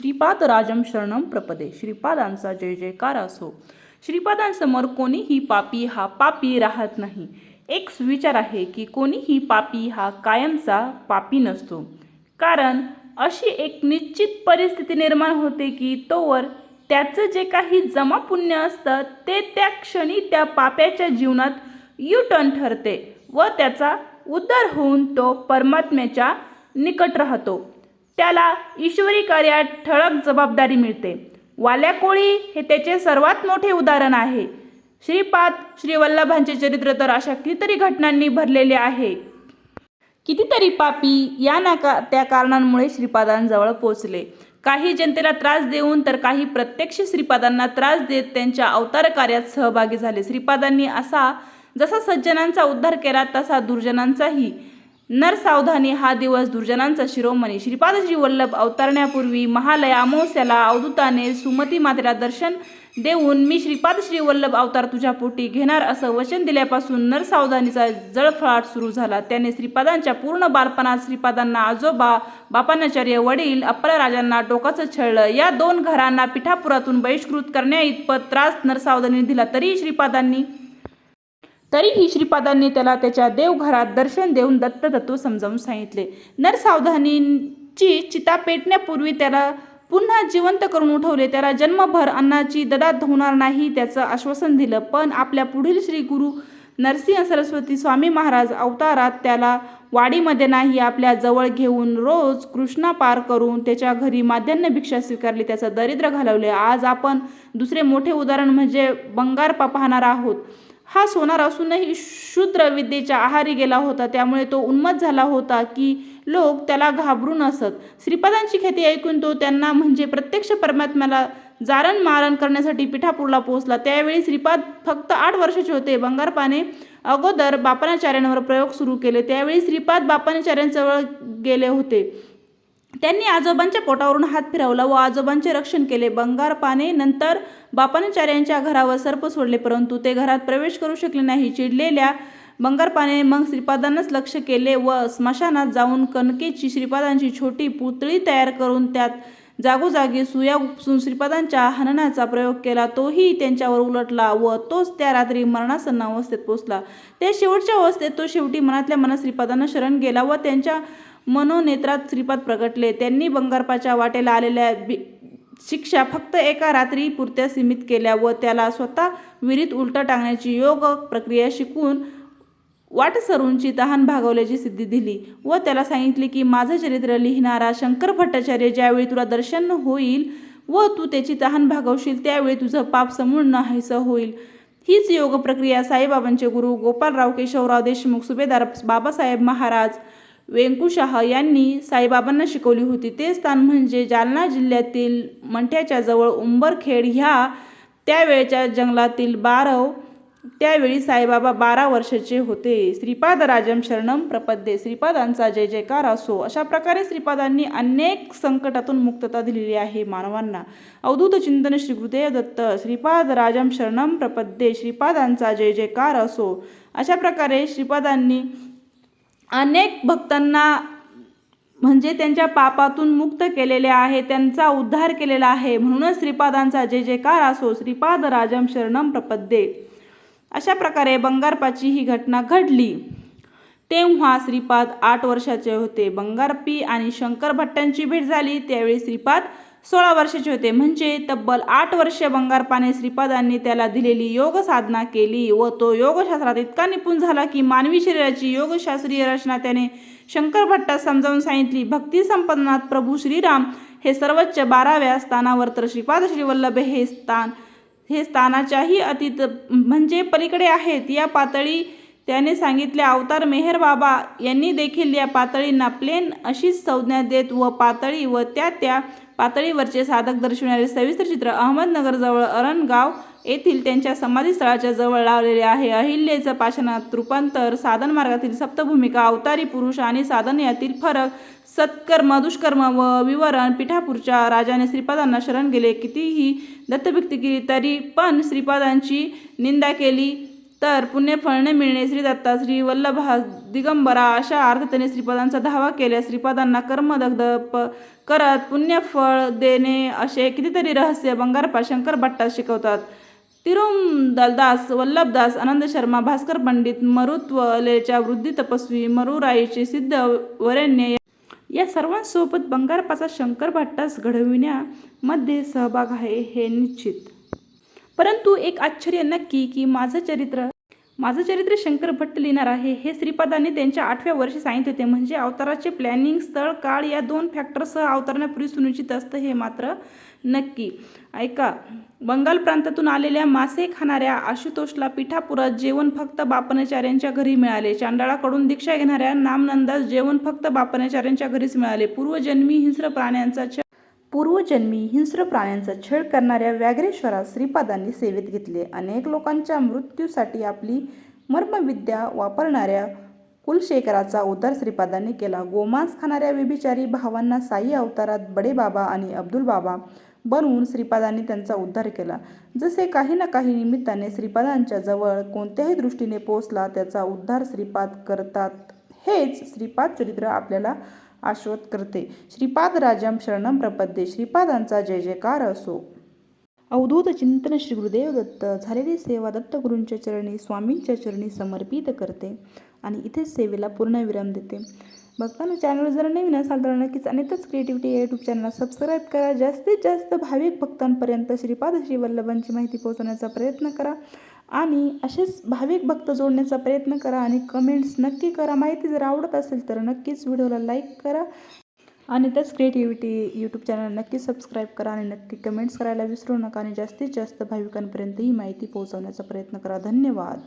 श्रीपाद राजम शरणम प्रपदे. श्रीपादांचा जय जयकार असो. श्रीपादांसमोर कोणीही पापी हा पापी राहत नाही. एक सुविचार आहे की कोणीही पापी हा कायमचा पापी नसतो. कारण अशी एक निश्चित परिस्थिती निर्माण होते की तोवर त्याचं जे काही जमा पुण्य असतं ते त्या क्षणी त्या पाप्याच्या जीवनात यू टर्न ठरते व त्याचा उद्धार होऊन तो परमात्म्याच्या निकट राहतो. त्याला ईश्वरी कार्यात ठळक जबाबदारी मिळते. वाल्या कोळी हे त्याचे सर्वात मोठे उदाहरण आहे. श्रीपाद श्री वल्लभांचे चरित्र तर अशा कितीतरी घटनांनी भरलेले आहे. कितीतरी पापी या नाका त्या कारणांमुळे श्रीपादांजवळ पोचले. काही जनतेला त्रास देऊन तर काही प्रत्यक्ष श्रीपादांना त्रास देत त्यांच्या अवतार कार्यात सहभागी झाले. श्रीपादांनी असा जसा सज्जनांचा उद्धार केला तसा दुर्जनांचाही नरसावधानी हा दिवस दुर्जनांचा शिरोमणी. श्रीपाद श्री वल्लभ अवतरण्यापूर्वी महालय अमावस्याला अवधूताने सुमती मातेला दर्शन देऊन मी श्रीपाद श्री वल्लभ अवतार तुझ्या पोटी घेणार असं वचन दिल्यापासून नरसावधानीचा जळफळाट सुरू झाला. त्याने श्रीपादांच्या पूर्ण बालपणात श्रीपादांना आजोबा बापानाचार्य वडील अप्पला राजांना टोकाचं छळलं. या दोन घरांना पिठापुरातून बहिष्कृत करण्या इतपत त्रास नरसावधानी दिला. तरी श्रीपादांनी तरीही श्रीपादांनी त्याला त्याच्या देवघरात दर्शन देऊन दत्ततत्व समजावून सांगितले. नरसावधानींची चिता पेटण्यापूर्वी त्याला पुन्हा जिवंत करून उठवले. त्याला जन्मभर अन्नाची ददात होणार नाही त्याचं आश्वासन दिलं. पण आपल्या पुढील श्री गुरु नरसिंह सरस्वती स्वामी महाराज अवतारात त्याला वाडीमध्ये नाही आपल्या जवळ घेऊन रोज कृष्णा पार करून त्याच्या घरी माध्यान्ह भिक्षा स्वीकारली. त्याचं दरिद्र घालवले. आज आपण दुसरे मोठे उदाहरण म्हणजे बंगार पाहणार आहोत. हा सोनार असूनही शूद्र विद्येच्या आहारी गेला होता. त्यामुळे तो उन्मत झाला होता की लोक त्याला घाबरून असत श्रीपादांची ख्याती ऐकून तो त्यांना म्हणजे प्रत्यक्ष परमात्म्याला जारण मारण करण्यासाठी पिठापूरला पोहोचला. त्यावेळी श्रीपाद फक्त आठ वर्षाचे होते. बंगारपाने अगोदर बापानाचार्यांवर प्रयोग सुरू केले. त्यावेळी श्रीपाद बापानाचार्यांजवळ गेले होते. त्यांनी आजोबांच्या पोटावरून हात फिरवला व आजोबांचे रक्षण केले. बंगारपाने नंतर बापानाचार्यांच्या घरावर सर्प सोडले परंतु ते घरात प्रवेश करू शकले नाही. चिडलेल्या बंगारपाने मग श्रीपादांनाच लक्ष केले व स्मशानात जाऊन कणकेची श्रीपादांची छोटी पुतळी तयार करून त्यात जागोजागी सुया उपसून श्रीपादांच्या हननाचा प्रयोग केला. तोही त्यांच्यावर उलटला व तोच त्या रात्री मरणासन्न अवस्थेत पोचला. त्या शेवटच्या अवस्थेत तो शेवटी मनातल्या मनात श्रीपादांना शरण गेला व त्यांच्या मनोनेत्रात श्रीपाद प्रगटले. त्यांनी बंगारपाच्या वाटेला आलेल्या बि शिक्षा फक्त एका रात्री पुरत्या सीमित केल्या व त्याला स्वतः विहिरीत उलटं टाकण्याची योग प्रक्रिया शिकून वाटसरूंची तहान भागवल्याची सिद्धी दिली व त्याला सांगितले की माझं चरित्र लिहिणारा शंकर भट्टाचार्य ज्यावेळी तुला दर्शन होईल व तू त्याची तहान भागवशील त्यावेळी तुझं पाप समूळ नाहीसं होईल हीच योग प्रक्रिया साईबाबांचे गुरु गोपालराव केशवराव देशमुख सुभेदार बाबासाहेब महाराज वेंकुशाह यांनी साईबाबांना शिकवली होती. ते स्थान म्हणजे जालना जिल्ह्यातील मंठ्याच्या जवळ उंबरखेड. ह्या त्यावेळच्या जंगलातील बारव त्यावेळी साईबाबा बारा वर्षाचे होते. श्रीपाद राजम शरणम प्रपद्ये. श्रीपादांचा जय जयकार असो. अशा प्रकारे श्रीपादांनी अनेक संकटातून मुक्तता दिलेली आहे मानवांना. अवधूत चिंतन श्री गुरुदेव दत्त. श्रीपाद राजम शरणम प्रपद्ये. श्रीपादांचा जय जयकार असो. अशा प्रकारे श्रीपादांनी अनेक भक्तांना म्हणजे त्यांच्या पापातून मुक्त केलेले आहे त्यांचा उद्धार केलेला आहे. म्हणूनच श्रीपादांचा जय जयकार असो श्रीपाद राजम शरणम प्रपद्ये. अशा प्रकारे बंगारपाची ही घटना घडली. तेव्हा श्रीपाद आठ वर्षाचे होते. बंगारपी आणि शंकर भट्टांची भेट झाली. त्यावेळी श्रीपाद सोळा वर्षाचे होते. म्हणजे तब्बल आठ वर्षे बंगारपाने श्रीपादांनी त्याला दिलेली योग साधना केली व तो योगशास्त्रात इतका निपुण झाला की मानवी शरीराची योगशास्त्रीय रचना त्याने शंकर भट्टात समजावून सांगितली. भक्ती संपन्नात प्रभू श्रीराम हे सर्वोच्च बाराव्या स्थानावर तर श्रीपाद श्री वल्लभ हे स्थान हे स्थानाच्याही अतीत म्हणजे पलीकडे आहेत. या पातळी त्याने सांगितल्या. अवतार मेहर बाबा यांनी देखील या पातळींना प्लेन अशीच संज्ञा देत व पातळी व त्या त्या पातळीवरचे साधक दर्शविणारे सविस्तर चित्र अहमदनगरजवळ अरणगाव येथील त्यांच्या समाधीस्थळाच्या जवळ लावलेले आहे. अहिल्याचं पाषाणात रूपांतर साधन मार्गातील सप्तभूमिका अवतारी पुरुष आणि साधन यातील फरक सत्कर्म दुष्कर्म व विवरण पिठापूरच्या राजाने श्रीपादांना शरण गेले. कितीही दत्तभक्ती केली तरी पण श्रीपादांची निंदा केली तर पुण्यफळणे मिळणे श्री दत्ता श्री वल्लभा दिगंबरा अशा अर्थतेने श्रीपादांचा धावा केल्या श्रीपादांना कर्मदग्ध प करत पुण्यफळ देणे असे कितीतरी रहस्य बंगारपा शंकर भट्टा शिकवतात. तिरुमदलदास वल्लभदास आनंद शर्मा भास्कर पंडित मरुत्वलेच्या वृद्धी तपस्वी मरुराईचे सिद्ध वरेण्य या सर्वांसोबत बंगारपाचा शंकर भट्टास घडविण्यामध्ये सहभाग आहे हे निश्चित. परंतु एक आश्चर्य नक्की की माझं चरित्र माझं चरित्र शंकर भट्ट लिहिणार आहे. हे श्रीपादांनी त्यांच्या आठव्या वर्षी सांगितले होते. म्हणजे अवताराचे प्लॅनिंग स्थळ काळ या दोन फॅक्टरसह अवतरण्यापूर्वी सुनिश्चित असतं हे मात्र नक्की. ऐका. बंगाल प्रांतातून आलेल्या मासे खाणाऱ्या आशुतोषला पिठापुरात जेवण फक्त बापनाचार्यांच्या घरी मिळाले. चांडाळाकडून दीक्षा घेणाऱ्या नामनंदास जेवण फक्त बापनाचार्यांच्या घरीच मिळाले. पूर्वजन्मी हिंस्र प्राण्यांचा पूर्वजन्मी हिंस्र प्राण्यांचा छळ करणाऱ्या व्याघ्रेश्वरास श्रीपादांनी सेवेत घेतले. अनेक लोकांच्या मृत्यूसाठी आपली मर्मविद्या वापरणाऱ्या कुलशेखराचा उद्धार श्रीपादांनी केला. गोमांस खाणाऱ्या व्यभिचारी भावांना साई अवतारात बडे बाबा आणि अब्दुल बाबा बनवून श्रीपादांनी त्यांचा उद्धार केला. जसे काही ना काही निमित्ताने श्रीपादांच्या जवळ कोणत्याही दृष्टीने पोचला त्याचा उद्धार श्रीपाद करतात. हेच श्रीपाद चरित्र आपल्याला आश्वत करते. श्रीपाद राजम शरणम प्रपद्ये. श्रीपादांचा जय जयकार असो. अवधूत चिंतन श्री गुरुदेव दत्त. झालेली सेवा दत्तगुरूंच्या चरणी स्वामींच्या चरणी समर्पित करते आणि इथेच सेवेला पूर्णविराम देते. बघताना चॅनल जर नवीन असाल तर नक्कीच अनेकच क्रिएटिव्हिटी या यूट्यूब चॅनलला सबस्क्राईब करा. जास्तीत जास्त भाविक भक्तांपर्यंत श्रीपाद श्री वल्लभांची माहिती पोहोचवण्याचा प्रयत्न करा. आणि असेच भाविक भक्त जोडण्याचा प्रयत्न करा आणि कमेंट्स नक्की करा. माहिती जर आवडत असेल तर नक्कीच व्हिडिओला लाईक करा आणि त्याच क्रिएटिव्हिटी यूट्यूब चॅनल नक्की सबस्क्राईब करा आणि नक्की कमेंट्स करायला विसरू नका आणि जास्तीत जास्त भाविकांपर्यंत ही माहिती पोहोचवण्याचा प्रयत्न करा. धन्यवाद.